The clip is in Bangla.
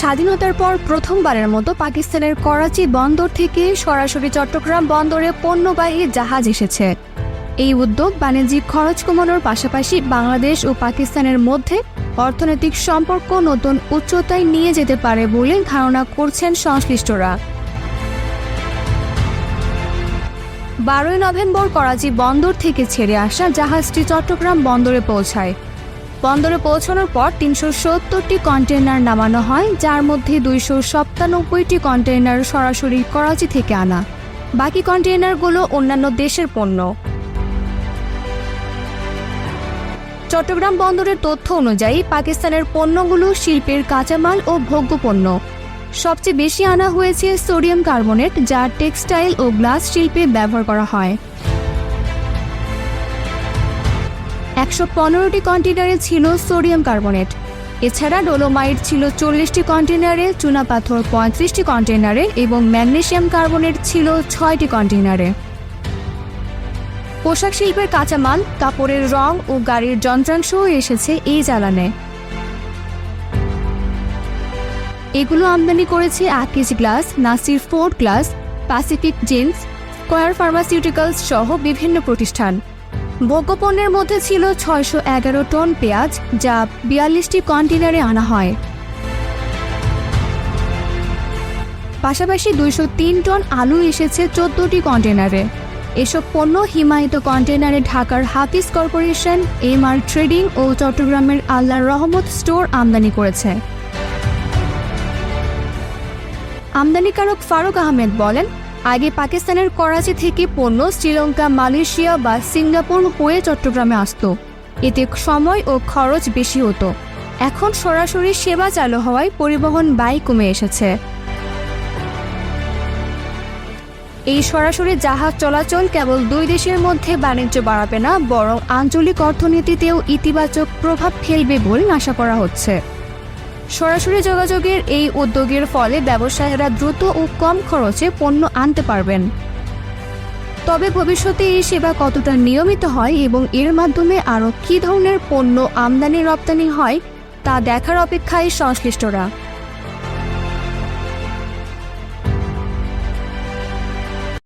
স্বাধীনতার পর প্রথমবারের মতো পাকিস্তানের করাচি বন্দর থেকে সরাসরি চট্টগ্রাম বন্দরে পণ্যবাহী জাহাজ এসেছে। এই উদ্যোগ বাণিজ্যিক খরচ কমানোর পাশাপাশি বাংলাদেশ ও পাকিস্তানের মধ্যে অর্থনৈতিক সম্পর্ক নতুন উচ্চতায় নিয়ে যেতে পারে বলে ধারণা করছেন সংশ্লিষ্টরা। বারোই নভেম্বর করাচি বন্দর থেকে ছেড়ে আসা জাহাজটি চট্টগ্রাম বন্দরে পৌঁছায়। বন্দরে পৌঁছানোর পর তিনশো সত্তরটি কন্টেইনার নামানো হয়, যার মধ্যে দুইশো সপ্তানব্বইটি কন্টেইনার সরাসরি করাচি থেকে আনা। বাকি কন্টেইনারগুলো অন্যান্য দেশের পণ্য। চট্টগ্রাম বন্দরের তথ্য অনুযায়ী পাকিস্তানের পণ্যগুলো শিল্পের কাঁচামাল ও ভোগ্য পণ্য সবচেয়ে বেশি আনা হয়েছে সোডিয়াম কার্বনেট, যা টেক্সটাইল ও গ্লাস শিল্পে ব্যবহার করা হয়। একশো পনেরোটি কন্টেনারে ছিল সোডিয়াম কার্বনেট। এছাড়া ডোলোমাইট ছিল চল্লিশটি কন্টেনারে চুনাপাথর পঁয়ত্রিশটি কন্টেনারে এবং ম্যাগনেসিয়াম কার্বনেট ছিল ছয়টি কন্টেনারে পোশাক শিল্পের কাঁচামাল, কাপড়ের রং ও গাড়ির যন্ত্রাংশও এসেছে এই জ্বালানে। এগুলো আমদানি করেছে Akij glass, Nasir float glass, Pacific jeans, Square pharmaceuticals সহ বিভিন্ন প্রতিষ্ঠান। ভোগ্যপণ্যের মধ্যে ছিল ছয়শো এগারো টন পেঁয়াজ, যা বিয়াল্লিশটি কন্টেনারে আনা হয়। পাশাপাশি দুইশো তিন টন আলু এসেছে চোদ্দটি কন্টেনারে এসব পণ্য হিমায়িত কন্টেনারে ঢাকার Hafiz corporation M R trading ও চট্টগ্রামের আল্লাহর রহমত স্টোর আমদানি করেছে। আমদানিকারক ফারুক আহমেদ বলেন আগে পাকিস্তানের করাচি থেকে পণ্য শ্রীলঙ্কা, মালয়েশিয়া বা সিঙ্গাপুর হয়ে চট্টগ্রামে আসতো। এতে সময় ও খরচ বেশি হতো। এখন সরাসরি সেবা চালু হওয়ায় পরিবহন ব্যয় কমে এসেছে। এই সরাসরি জাহাজ চলাচল কেবল দুই দেশের মধ্যে বাণিজ্য বাড়াবে না, বরং আঞ্চলিক অর্থনীতিতেও ইতিবাচক প্রভাব ফেলবে বলে আশা করা হচ্ছে। সরাসরি যোগাযোগের এই উদ্যোগের ফলে ব্যবসায়ীরা দ্রুত ও কম খরচে পণ্য আনতে পারবেন। তবে ভবিষ্যতে এই সেবা কতটা নিয়মিত হয় এবং এর মাধ্যমে আরও কী ধরনের পণ্য আমদানি রপ্তানি হয়, তা দেখার অপেক্ষায় সংশ্লিষ্টরা।